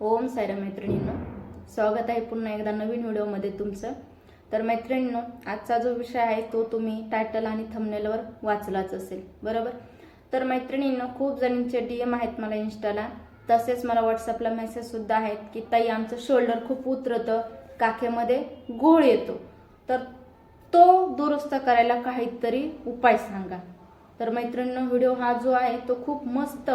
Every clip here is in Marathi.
ओम सायरा मैत्रिणींनो स्वागत आहे पुन्हा एकदा नवीन व्हिडिओमध्ये तुमचं. तर मैत्रिणींनो आजचा जो विषय आहे तो तुम्ही टायटल आणि थंबनेलवर वाचलाच असेल बरोबर? तर मैत्रिणींनो खूप जणींचे डी एम आहेत मला इन्स्टाला तसेच मला व्हॉट्सअपला मेसेजसुद्धा आहेत की ताई आमचं शोल्डर खूप उतरतं काखेमध्ये गोळ येतो. तर तो दुरुस्त करायला काहीतरी उपाय सांगा. तर मैत्रिणींनो व्हिडिओ हा जो आहे तो खूप मस्त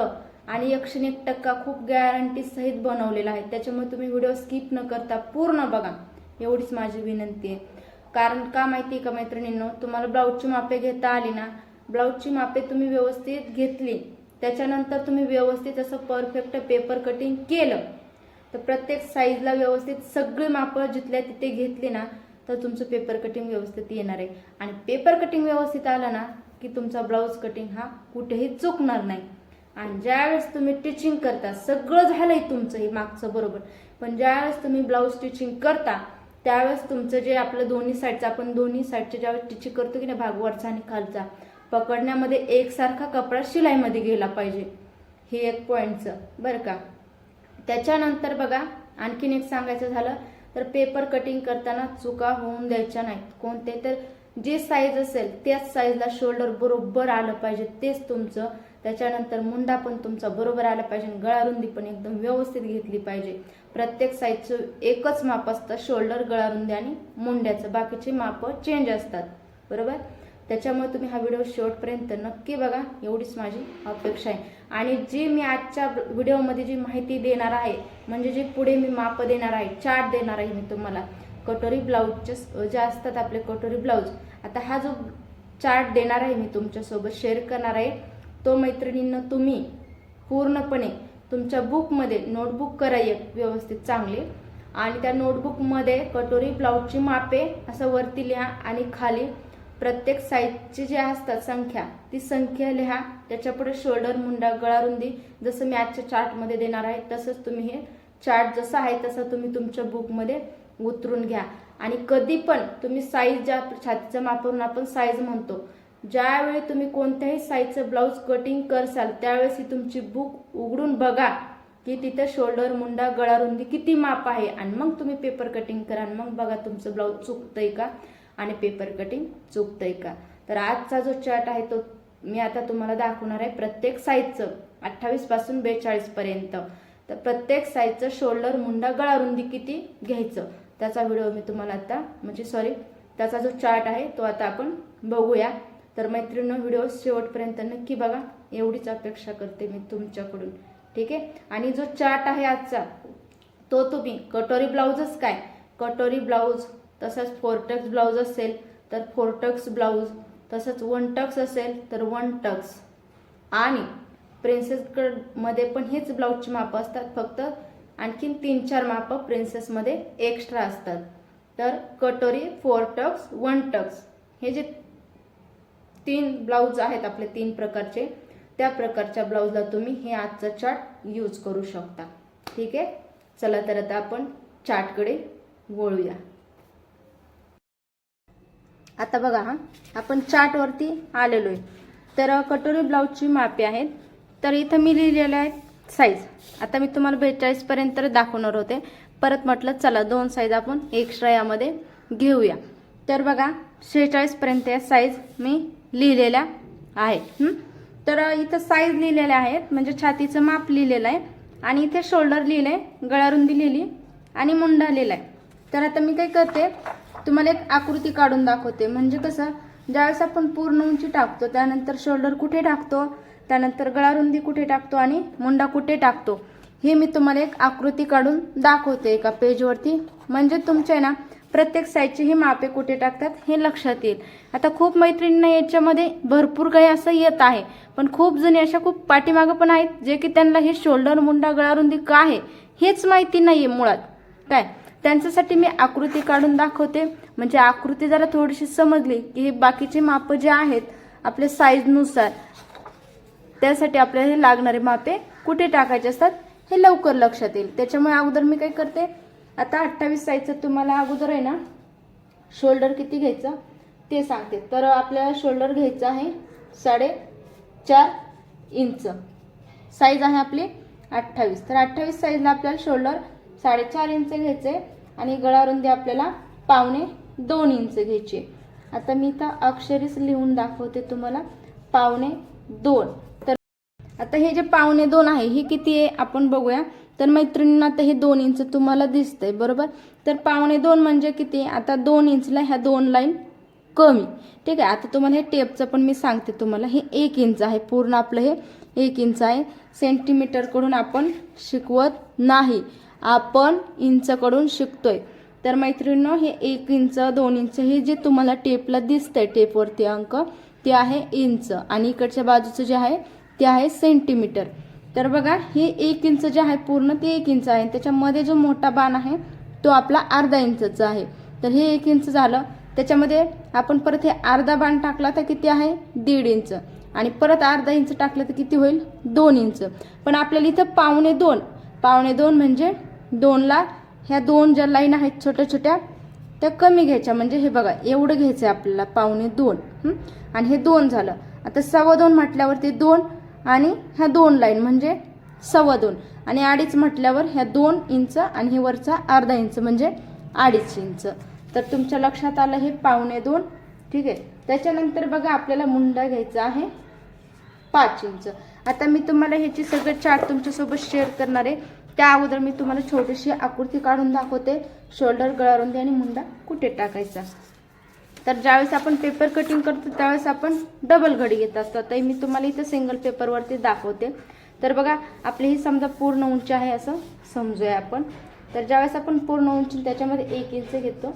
आणि एकशे एक टक्का खूप गॅरंटी सहित बनवलेला आहे. त्याच्यामुळे तुम्ही व्हिडिओ स्किप न करता पूर्ण बघा. एवढीच माझी विनंती आहे. कारण का माहिती आहे का मैत्रिणींनो तुम्हाला ब्लाऊजची मापे घेता आली ना ब्लाऊजची मापे तुम्ही व्यवस्थित घेतली. त्याच्यानंतर तुम्ही व्यवस्थित असं परफेक्ट पेपर कटिंग केलं. तर प्रत्येक साईजला व्यवस्थित सगळी मापं जिथल्या तिथे घेतली ना तर तुमचं पेपर कटिंग व्यवस्थित येणार आहे. आणि पेपर कटिंग व्यवस्थित आलं ना की तुमचा ब्लाऊज कटिंग हा कुठेही चुकणार नाही. आणि ज्यावेळेस तुम्ही टिचिंग करता सगळं झालंय तुमचं हे मागचं बरोबर. पण ज्यावेळेस तुम्ही ब्लाऊज स्टिचिंग करता त्यावेळेस तुमचं जे आपलं दोन्ही साईडचं आपण दोन्ही साईडचे ज्यावेळेस टिचिंग करतो की नाही भाग वरचा आणि खालचा पकडण्यामध्ये एकसारखा कपडा शिलाईमध्ये गेला पाहिजे. हे एक पॉईंटचं बरं का? त्याच्यानंतर बघा आणखीन एक सांगायचं झालं तर पेपर कटिंग करताना चुका होऊन द्यायच्या नाहीत. कोणते? तर जे साईज असेल त्याच साईजला शोल्डर बरोबर आलं पाहिजे. तेच तुमचं त्याच्यानंतर मुंडा पण तुमचा बरोबर आला पाहिजे आणि गळारुंदी पण एकदम व्यवस्थित घेतली पाहिजे. प्रत्येक साईजचं एकच माप असतं शोल्डर गळारुंदी आणि मुंड्याचं. बाकीचे माप चेंज असतात. बरोबर? त्याच्यामुळे तुम्ही हा व्हिडिओ शेवटपर्यंत नक्की बघा. एवढीच माझी अपेक्षा आहे. आणि जी मी आजच्या व्हिडिओमध्ये जी माहिती देणार आहे म्हणजे जे पुढे मी माप देणार आहे चार्ट देणार आहे मी तुम्हाला. कटोरी ब्लाऊजचे जे असतात आपले कटोरी ब्लाऊज. आता हा जो चार्ट देणार आहे मी तुमच्यासोबत शेअर करणार आहे तो मैत्रिणींना तुम्ही पूर्णपणे तुमच्या बुकमध्ये नोटबुक करा एक व्यवस्थित चांगली आणि त्या नोटबुकमध्ये कटोरी ब्लाऊजची मापे असं वरती लिहा आणि खाली प्रत्येक साईजची जी असतात संख्या ती संख्या लिहा. त्याच्यापुढे शोल्डर मुंडा गळारुंदी जसं मी आजच्या चार्टमध्ये देणार आहे तसंच तुम्ही हे चार्ट जसं आहे तसं तुम्ही तुमच्या बुकमध्ये उतरून घ्या. आणि कधी पण तुम्ही साईज ज्या छातीचं मापवरून आपण साईज म्हणतो ज्यावेळी तुम्ही कोणत्याही साईजचं ब्लाऊज कटिंग करसाल त्यावेळेस ही तुमची बुक उघडून बघा की तिथं शोल्डर मुंडा गळारुंदी किती माप आहे. आणि मग तुम्ही पेपर कटिंग करा आणि मग बघा तुमचं ब्लाऊज चुकतंय का आणि पेपर कटिंग चुकतंय का. तर आजचा जो चार्ट आहे तो मी आता तुम्हाला दाखवणार आहे प्रत्येक साईजचं अठ्ठावीसपासून बेचाळीस पर्यंत. तर प्रत्येक साईजचं शोल्डर मुंडा गळारुंदी किती घ्यायचं? त्याचा व्हिडिओ मी तुम्हाला आता म्हणजे सॉरी त्याचा जो चार्ट आहे तो आता आपण बघूया. तर मैत्रिणी व्हिडिओ शेवटपर्यंत नक्की बघा. एवढीच अपेक्षा करते मी तुमच्याकडून. ठीक आहे? आणि जो चार्ट आहे आजचा तो तुम्ही कटोरी ब्लाऊजच काय? कटोरी ब्लाऊज तसंच फोरटक्स ब्लाऊज असेल तर फोरटक्स ब्लाऊज तसंच वन टक्स असेल तर वन टक्स आणि प्रिन्सेस मध्ये पण हेच ब्लाऊजची मापं असतात फक्त. आणखीन तीन चार मापं प्रिन्सेसमध्ये एक्स्ट्रा असतात. तर कटोरी फोर टक्स वन टक्स हे जे तीन ब्लाऊज आहेत आपले तीन प्रकारचे. त्या प्रकारच्या ब्लाऊजला तुम्ही हे आजचं चार्ट यूज करू शकता. ठीक आहे? चला तर आता आपण चार्टकडे वळूया. आता बघा हा आपण चार्टवरती आलेलो आहे तर कटोरी ब्लाऊजची मापे आहेत. तर इथं मी लिहिलेले आहेत साईज आता मी तुम्हाला बेचाळीसपर्यंत दाखवणार होते. परत म्हटलं चला दोन साईज आपण एक्स्ट्रा यामध्ये घेऊया. तर बघा शेहेचाळीसपर्यंत या साईज मी लिहिलेल्या आहेत तर इथं साईज लिहिलेल्या आहेत म्हणजे छातीचं माप लिहिलेलं आहे आणि इथे शोल्डर लिहिलं आहे गळारुंदी लिहिली आणि मुंडा लिहिला आहे तर आता मी काय करते तुम्हाला एक आकृती काढून दाखवते. म्हणजे कसं ज्यावेळेस आपण पूर्ण उंची टाकतो त्यानंतर शोल्डर कुठे टाकतो त्यानंतर गळारुंदी कुठे टाकतो आणि मुंडा कुठे टाकतो हे मी तुम्हाला एक आकृती काढून दाखवते एका पेजवरती म्हणजे तुमच्या ना प्रत्येक साईजची ही मापे कुठे टाकतात हे लक्षात येईल. आता खूप मैत्रिणींना याच्यामध्ये भरपूर काही असं येत आहे पण खूप जणी अशा खूप पाठीमागं पण आहेत जे की त्यांना हे शोल्डर मुंडा गळारुंदी का आहे हेच माहिती नाही आहे मुळात. काय? त्यांच्यासाठी मी आकृती काढून दाखवते. म्हणजे आकृती जरा थोडीशी समजली की हे बाकीचे मापं जे आहेत आपल्या साईजनुसार त्यासाठी आपल्याला हे लागणारे मापे कुठे टाकायचे असतात हे लवकर लक्षात येईल. त्याच्यामुळे अगोदर मी काय करते आता अठ्ठावीस साईजचं तुम्हाला अगोदर आहे ना? शोल्डर किती घ्यायचं? ते सांगते. तर आपल्याला शोल्डर घ्यायचं आहे साडे चार इंच. साईज आहे आपली अठ्ठावीस. तर अठ्ठावीस साईजला आपल्याला शोल्डर साडेचार इंच घ्यायचे आणि गळारुंदी आपल्याला पावणे दोन इंच घ्यायची आता मी इथं अक्षरीच लिहून दाखवते तुम्हाला. पावणे दोन. तर आता हे जे पावणे दोन आहे हे किती आहे? आपण बघूया. तर मैत्रिणींना आता हे दोन इंच तुम्हाला दिसतंय बरोबर? तर पावणे दोन म्हणजे किती? आता दोन इंचला ह्या दोन लाईन कमी. ठीक आहे आता तुम्हाला हे टेपचं पण मी सांगते तुम्हाला. हे एक इंच आहे पूर्ण आपलं हे एक इंच आहे. सेंटीमीटरकडून आपण शिकवत नाही. आपण इंचकडून शिकतोय. तर मैत्रिणींनो हे एक इंच दोन इंच हे जे तुम्हाला टेपला दिसतंय टेपवरती अंक ते आहे इंच. आणि इकडच्या बाजूचं जे आहे ते आहे सेंटीमीटर तर बघा हे एक इंच जे आहे पूर्ण ते एक इंच आहे. त्याच्यामध्ये जो मोठा बाण आहे तो आपला अर्धा इंचचा आहे. तर हे एक इंच झालं. त्याच्यामध्ये आपण परत हे अर्धा बाण टाकला तर किती आहे? दीड इंच. आणि परत अर्धा इंच टाकलं तर किती होईल? दोन इंच. पण आपल्याला इथं पावणे दोन. पावणे दोन म्हणजे दोनला ह्या दोन ज्या लाईन आहेत छोट्या छोट्या त्या कमी घ्यायच्या. म्हणजे हे बघा एवढं घ्यायचं आहे आपल्याला पावणे दोन. आणि हे दोन झालं. आता सव्वा दोन म्हटल्यावरती दोन आणि ह्या दोन लाईन म्हणजे सव्वा दोन. आणि अडीच म्हटल्यावर ह्या दोन इंच आणि हे वरचा अर्धा इंच म्हणजे अडीच इंच. तर तुमच्या लक्षात आलं हे पावणे दोन. ठीक आहे? त्याच्यानंतर बघा आपल्याला मुंडा घ्यायचा आहे पाच इंच. आता मी तुम्हाला ह्याची सगळं चार्ट तुमच्यासोबत शेअर करणार आहे. त्या अगोदर मी तुम्हाला छोटीशी आकृती काढून दाखवते. शोल्डर गळारुंदी आणि मुंडा कुठे टाकायचा? तर ज्यावेळेस आपण पेपर कटिंग करतो त्यावेळेस आपण डबल घडी घेत असतो. तर मी तुम्हाला इथं सिंगल पेपरवरती दाखवते. तर बघा आपली ही समजा पूर्ण उंची आहे असं समजूया आपण. तर ज्यावेळेस आपण पूर्ण उंची त्याच्यामध्ये एक इंच घेतो.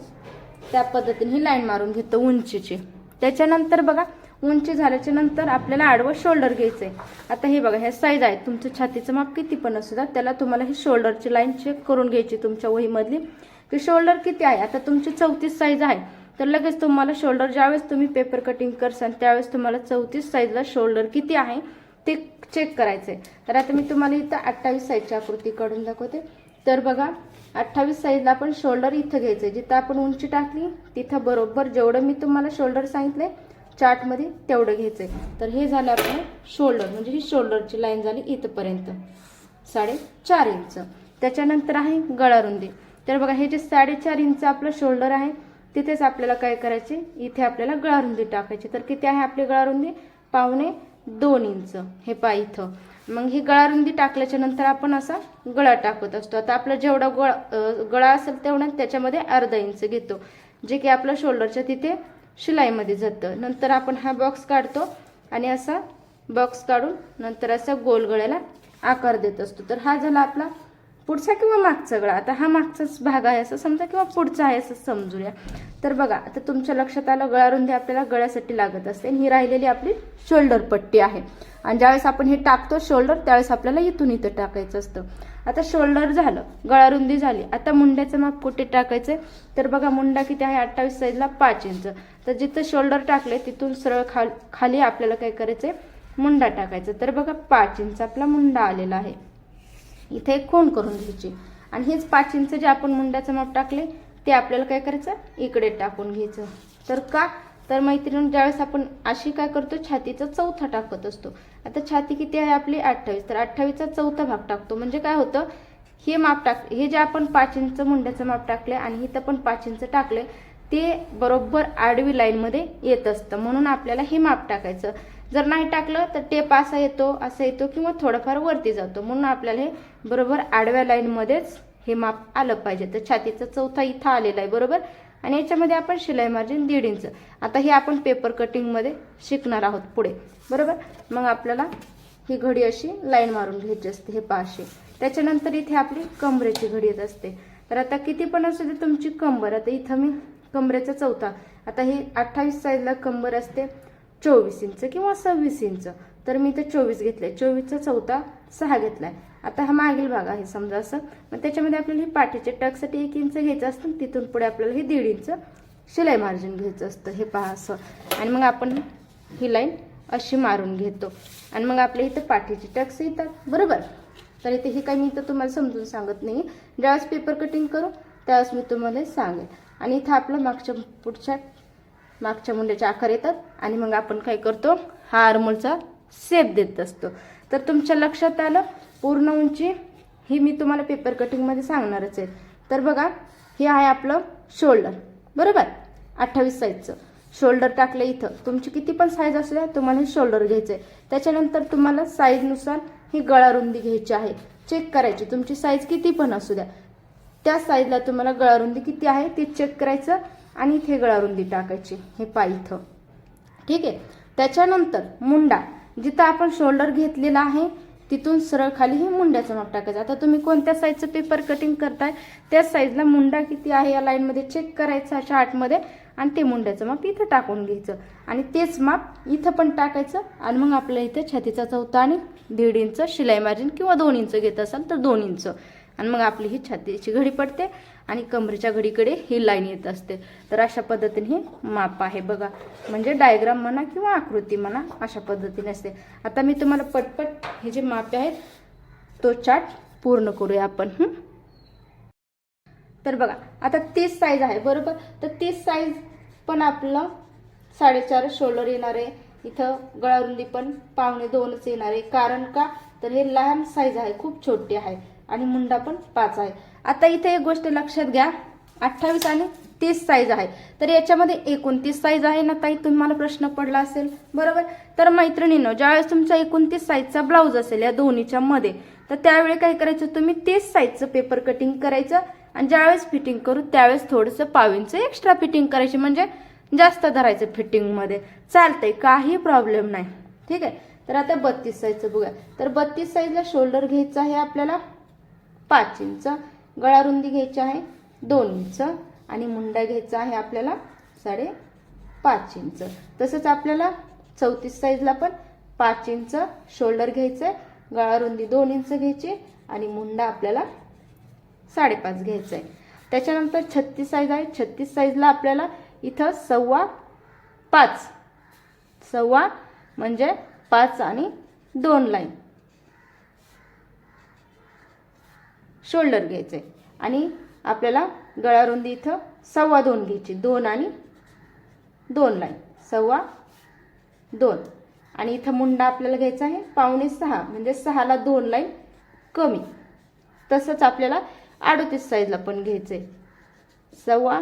त्या पद्धतीने ही लाईन मारून घेतो उंचीची. त्याच्यानंतर बघा उंची झाल्याच्यानंतर आपल्याला आडवं शोल्डर घ्यायचंय. आता हे बघा ह्या साईज आहे तुमचं छातीचं माप किती पण असू द्या त्याला तुम्हाला ही शोल्डरची लाईन चेक करून घ्यायची तुमच्या वहीमधली. की शोल्डर किती आहे? आता तुमची चौतीस साईज आहे. तर लगेच तुम्हाला शोल्डर ज्यावेळेस तुम्ही पेपर कटिंग करसाल त्यावेळेस तुम्हाला चौतीस साईजला शोल्डर किती आहे ते चेक करायचं आहे तर आता मी तुम्हाला इथं अठ्ठावीस साईजची आकृती काढून दाखवते. तर बघा अठ्ठावीस साईजला आपण शोल्डर इथं घ्यायचं आहे जिथं आपण उंची टाकली तिथं बरोबर जेवढं मी तुम्हाला शोल्डर सांगितले चार्टमध्ये तेवढं घ्यायचं आहे तर हे झालं आपलं शोल्डर म्हणजे ही शोल्डरची लाईन झाली इथंपर्यंत. साडेचार इंच त्याच्यानंतर आहे गळारुंदी तर बघा हे जे साडेचार इंच आपलं शोल्डर आहे तिथेच आपल्याला काय करायचे? इथे आपल्याला गळारुंदी टाकायची. तर किती आहे आपली गळारुंदी? पावणे दोन इंच. हे पा इथं. मग ही गळारुंदी टाकल्याच्या नंतर आपण असा गळा टाकत असतो. आता आपला जेवढा गळ गळा असेल तेवढा त्याच्यामध्ये अर्धा इंच घेतो. जे की आपलं शोल्डरच्या तिथे शिलाईमध्ये जातं. नंतर आपण हा बॉक्स काढतो आणि असा बॉक्स काढून नंतर असा गोल गळ्याला आकार देत असतो. तर हा झाला आपला पुढचा किंवा मागचा गळा आता हा मागचाच भाग आहे असं समजा किंवा पुढचा आहे असं समजूया. तर बघा आता तुमच्या लक्षात आलं गळारुंदी आपल्याला गळ्यासाठी लागत असते आणि ही राहिलेली आपली शोल्डर पट्टी आहे. आणि ज्यावेळेस आपण हे टाकतो शोल्डर त्यावेळेस आपल्याला इथून इथं टाकायचं असतं. आता शोल्डर झालं गळारुंदी झाली. आता मुंड्याचं माप कुठे टाकायचं तर बघा मुंडा किती आहे? अठ्ठावीस साईजला पाच इंच. तर जिथं शोल्डर टाकले तिथून सरळ खाल खाली आपल्याला काय करायचंय? मुंडा टाकायचा. तर बघा पाच इंच आपला मुंडा आलेला आहे. इथे एक खूण करून घ्यायची? आणि हेच पाच इंच जे आपण मुंड्याचं माप टाकले ते आपल्याला काय करायचं? इकडे टाकून घ्यायचं. तर का? तर मैत्रिणी ज्यावेळेस आपण अशी काय करतो? छातीचा चौथा टाकत असतो. आता छाती किती आहे आपली? अठ्ठावीस. तर अठ्ठावीसचा चौथा भाग टाकतो. म्हणजे काय होतं? हे माप टाक हे जे आपण पाच इंच मुंड्याचं माप टाकले आणि इथं पण पाच इंच टाकले ते बरोबर आडवी लाईनमध्ये येत असतं. म्हणून आपल्याला हे माप टाकायचं. जर नाही टाकलं तर टेप असा येतो असा येतो किंवा थोडंफार वरती जातो. म्हणून आपल्याला हे बरोबर आडव्या लाईनमध्येच हे माप आलं पाहिजे. तर छातीचा चौथा इथं आलेला आहे बरोबर? आणि याच्यामध्ये आपण शिलाई मार्जिन दीड इंच. आता हे आपण पेपर कटिंगमध्ये शिकणार आहोत पुढे बरोबर? मग आपल्याला ही घडी अशी लाईन मारून घ्यायची असते हे पाचशे त्याच्यानंतर इथे आपली कमरेची घडी येत असते. तर आता किती पण असू दे तुमची कंबर आता इथं मी कमरेचा चौथा. आता ही अठ्ठावीस साईजला कंबर असते. चोवीस इंच किंवा सव्वीस इंच. तर मी इथं चोवीस घेतले चोवीसचा चौथा सहा घेतलाय. आता हा मागील भाग आहे समजा असं. मग त्याच्यामध्ये आपल्याला ही पाठीचे टकसाठी एक इंच घ्यायचं असतं तिथून पुढे आपल्याला हे दीड इंच शिलाई मार्जिन घ्यायचं असतं. हे पहा असं. आणि मग आपण ही लाईन अशी मारून घेतो. आणि मग आपल्या इथं पाठीचे टक्स येतात. बरोबर? तर इथे हे काही मी इथं तुम्हाला समजून सांगत नाही ज्यावेळेस पेपर कटिंग करू त्यावेळेस मी तुम्हाला सांगेन. आणि इथं आपलं मागच्या पुढच्या मागच्या मुंड्याच्या आकार येतात आणि मग आपण काय करतो? हा आरमोलचा सेप देत असतो. तर तुमच्या लक्षात आलं? पूर्ण उंची ही मी तुम्हाला पेपर कटिंगमध्ये सांगणारच आहे. तर बघा हे आहे आपलं शोल्डर बरोबर? अठ्ठावीस साईजचं शोल्डर टाकलं इथं. तुमची किती पण साईज असू द्या तुम्हाला हे शोल्डर घ्यायचं आहे त्याच्यानंतर तुम्हाला साईजनुसार ही गळा रुंदी घ्यायची आहे. चेक करायची. तुमची साईज किती पण असू द्या. त्या साईजला तुम्हाला गळा रुंदी किती आहे ते चेक करायचं. आणि इथे गळारुंदी टाकायची हे पाय इथं. ठीक आहे? त्याच्यानंतर मुंडा जिथं आपण शोल्डर घेतलेला आहे तिथून सरळ खाली हे मुंड्याचं माप टाकायचं. आता तुम्ही कोणत्या साईजचं पेपर कटिंग करताय? त्या साईजला मुंडा किती आहे या लाईनमध्ये चेक करायचं आर्टमध्ये आणि ते मुंड्याचं माप इथं टाकून घ्यायचं. आणि तेच माप इथं पण टाकायचं आणि मग आपल्या इथे छातीचा चौथा आणि दीड इंच शिलाई मार्जिन किंवा दोन इंच घेत असाल तर दोन इंच. आणि मग आपली ही छातीची घडी पडते आणि कमरेच्या घडीकडे ही लाईन येत असते. तर अशा पद्धतीने हे माप आहे बघा. म्हणजे डायग्राम म्हणा किंवा आकृती म्हणा अशा पद्धतीने असते. आता मी तुम्हाला पटपट हे जे मापे आहेत तो चार्ट पूर्ण करूया आपण तर बघा आता तीस साईज आहे बरोबर? तर तीस साईज पण आपलं साडेचार शोल्डर येणार आहे. इथं गळारुंदी पण पावणे दोनच येणार आहे. कारण का? तर हे लहान साईज आहे खूप छोटी आहे. आणि मुंडा पण पाच आहे. आता इथे एक गोष्ट लक्षात घ्या. अठ्ठावीस आणि तीस साईज आहे. तर याच्यामध्ये एकोणतीस साईज आहे ना ताई? तुम्हाला प्रश्न पडला असेल. बरोबर? तर मैत्रिणीनं ज्यावेळेस तुमचा एकोणतीस साईजचा ब्लाऊज असेल या दोन्हीच्या मध्ये तर त्यावेळी काय करायचं? तुम्ही तीस साईजचं पेपर कटिंग करायचं आणि ज्यावेळेस फिटिंग करू त्यावेळेस थोडंसं पावींचं एक्स्ट्रा फिटिंग करायची. म्हणजे जास्त धरायचं फिटिंगमध्ये चालतंय काही प्रॉब्लेम नाही. ठीक आहे? तर आता बत्तीस साईजचं बघूया. तर बत्तीस साईजला शोल्डर घ्यायचं आहे आपल्याला. पाच इंच. गळा रुंदी घ्यायची आहे दोन इंच. आणि मुंडा घ्यायचा आहे आपल्याला साडे पाच इंच. तसंच आपल्याला चौतीस साईजला पण पाच इंच शोल्डर घ्यायचं आहे गळा रुंदी दोन इंच घ्यायची आणि मुंडा आपल्याला साडेपाच घ्यायचा आहे त्याच्यानंतर छत्तीस साईज आहे. छत्तीस साईजला आपल्याला इथं सव्वा पाच सव्वा म्हणजे पाच आणि दोन लाईन शोल्डर घ्यायचं. आहे आणि आपल्याला गळारुंदी इथं सव्वा दोन घ्यायची. दोन आणि दोन लाईन सव्वा दोन. आणि इथं मुंडा आपल्याला घ्यायचा आहे पावणे सहा. म्हणजे सहाला दोन लाईन कमी. तसंच आपल्याला अडतीस साईजला पण घ्यायचं आहे सव्वा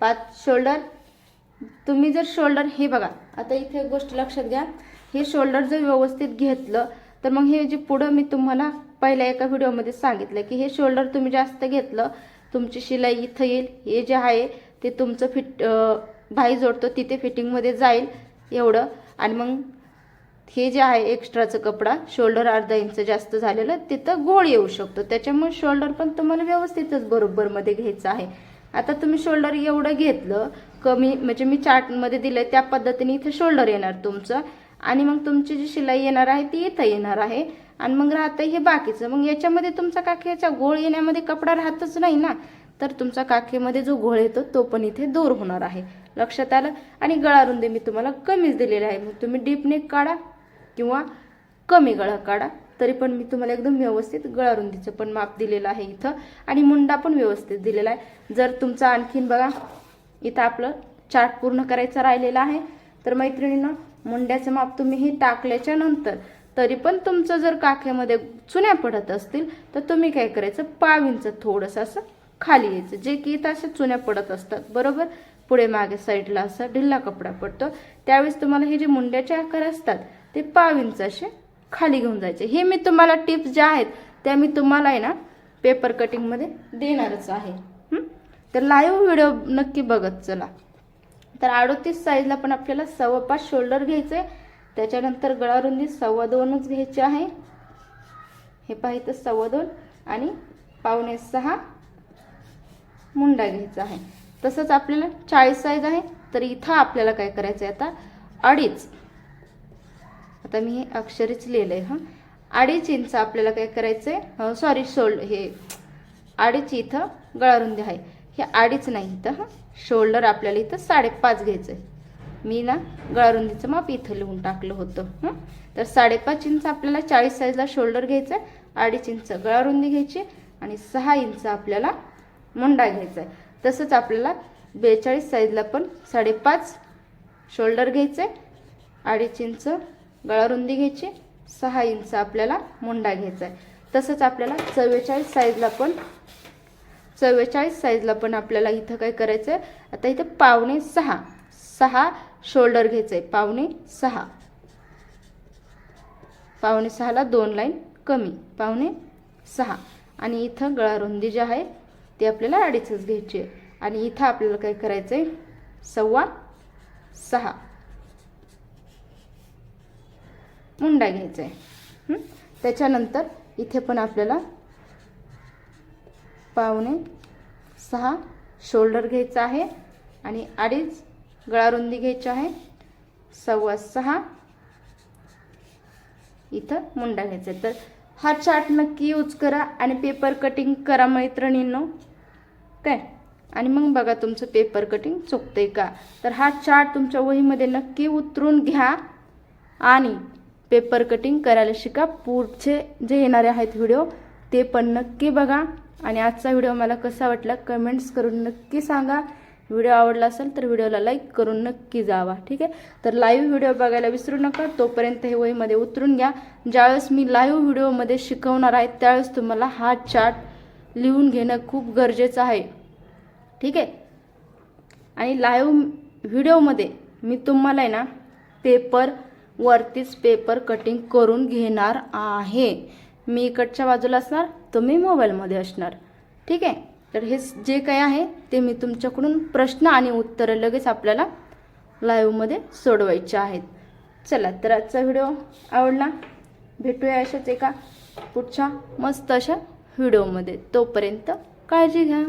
पाच शोल्डर. तुम्ही जर शोल्डर हे बघा आता इथे एक गोष्ट लक्षात घ्या. हे शोल्डर जर व्यवस्थित घेतलं तर मग हे जे पुढं मी तुम्हाला पहिल्या एका व्हिडिओमध्ये सांगितलं की हे शोल्डर तुम्ही जास्त घेतलं तुमची शिलाई इथं येईल हे जे आहे ते तुमचं फिट भाई जोडतो तिथे फिटिंगमध्ये जाईल एवढं. आणि मग हे जे आहे एक्स्ट्राचं कपडा शोल्डर अर्धा इंच जास्त झालेलं तिथं गोळ येऊ शकतो. त्याच्यामुळे शोल्डर पण तुम्हाला व्यवस्थितच बरोबरमध्ये घ्यायचं आहे. आता तुम्ही शोल्डर एवढं घेतलं कमी म्हणजे मी चार्टमध्ये दिलं त्या पद्धतीने इथं शोल्डर येणार तुमचं. आणि मग तुमची जी शिलाई येणार आहे ती इथं येणार आहे. आणि मग राहतं हे बाकीचं. मग याच्यामध्ये तुमचा काखेचा गोळ येण्यामध्ये कपडा राहतच नाही ना? तर तुमचा काखेमध्ये जो घोळ येतो तो पण इथे दूर होणार आहे. लक्षात आलं? आणि गळारुंदी मी तुम्हाला कमीच दिलेली आहे. मग तुम्ही डीप नेक काढा किंवा कमी गळा काढा. तरी पण मी तुम्हाला एकदम व्यवस्थित गळारुंदीचं पण माप दिलेलं आहे इथं. आणि मुंडा पण व्यवस्थित दिलेला आहे. जर तुमचा आणखीन बघा इथं आपलं चार्ट पूर्ण करायचा राहिलेला आहे. तर मैत्रिणीनं मुंड्याचं माप तुम्ही हे टाकल्याच्या नंतर तरी पण तुमचं जर काखेमध्ये चुन्या पडत असतील तर तुम्ही काय करायचं? पाव थोडंसं असं खाली यायचं. जे की इथं अशा चुन्या पडत असतात बरोबर? पुढे मागे साईडला असा ढिल्ला कपडा पडतो. त्यावेळेस तुम्हाला हे जे मुंड्याचे आकार असतात ते पाव असे खाली घेऊन जायचे. हे मी तुम्हाला टिप्स ज्या आहेत त्या मी तुम्हाला आहे ना पेपर कटिंगमध्ये देणारच आहे. तर लाईव्ह व्हिडिओ नक्की बघत चला. तर अडोतीस साईजला पण आपल्याला सव्वा पाच शोल्डर घ्यायचं आहे. त्याच्यानंतर गळारुंदी सव्वा दोनच घ्यायची आहे. हे पाहिजे सव्वा दोन आणि पावणे सहा मुंडा घ्यायचा आहे. तसंच आपल्याला चाळीस साईज आहे. तर इथं आपल्याला काय करायचं आहे आता? अडीच. आता मी हे अक्षरीच लिहिलं आहे हां. अडीच इंच आपल्याला काय करायचं आहे सॉरी शोल्ड हे अडीच इथं गळारुंदी आहे. हे अडीच नाही इथं हां. शोल्डर आपल्याला इथं साडेपाच घ्यायचं आहे मी ना गळारुंदीचं माप इथं लिहून टाकलं होतं हं? तर साडेपाच इंच आपल्याला चाळीस साईजला शोल्डर घ्यायचं आहे अडीच इंच गळारुंदी घ्यायची आणि सहा इंच आपल्याला मुंडा घ्यायचा आहे तसंच आपल्याला बेचाळीस साईजला पण साडेपाच शोल्डर घ्यायचं आहे अडीच इंच गळारुंदी घ्यायची सहा इंच आपल्याला मुंडा घ्यायचा आहे तसंच आपल्याला चव्वेचाळीस साईजला पण चव्वेचाळीस साईजला पण आपल्याला इथं काय करायचं आहे आता इथं पावणे सहा सहा शोल्डर घ्यायचं आहे पावणे सहा. पावणे सहाला दोन लाईन कमी. पावणे सहा. आणि इथं गळारुंदी जी आहे ती आपल्याला अडीचच घ्यायची आहे. आणि इथं आपल्याला काय करायचं आहे सव्वा सहा. मुंडा घ्यायचा आहे त्याच्यानंतर इथे पण आपल्याला पावणे सहा शोल्डर घ्यायचं आहे. आणि अडीच गळारुंदी घ्यायची आहे. सव्वा सहा. इथं मुंडा घ्यायचा आहे. तर हा चार्ट नक्की यूज करा आणि पेपर कटिंग करा मैत्रिणींनो. काय? आणि मग बघा तुमचं पेपर कटिंग चुकतंय का? तर हा चार्ट तुमच्या वहीमध्ये नक्की उतरून घ्या आणि पेपर कटिंग करायला शिका. पुढचे जे येणारे आहेत व्हिडिओ ते पण नक्की बघा. आणि आजचा व्हिडिओ मला कसा वाटला कमेंट्स करून नक्की सांगा. व्हिडिओ आवडला असेल तर व्हिडिओला लाईक करून नक्की जावा ठीक आहे? तर लाईव्ह व्हिडिओ बघायला विसरू नका तोपर्यंत हे वहीमध्ये उतरून घ्या. ज्यावेळेस मी लाईव्ह व्हिडिओमध्ये शिकवणार आहे त्यावेळेस तुम्हाला हा चार्ट लिहून घेणं खूप गरजेचं आहे ठीक आहे? आणि लाईव्ह व्हिडिओमध्ये मी तुम्हाला आहे ना पेपर वरतीच पेपर कटिंग करून घेणार आहे. मी इकडच्या बाजूला असणार तुम्ही मोबाईलमध्ये असणार ठीक आहे? तर हे जे काही आहे ते मी तुमच्याकडून प्रश्न आणि उत्तरं लगेच आपल्याला लाईव्हमध्ये सोडवायचे आहेत. चला तर आजचा व्हिडिओ आवडला? भेटूया अशाच एका पुढच्या मस्त अशा व्हिडिओमध्ये तोपर्यंत काळजी घ्या.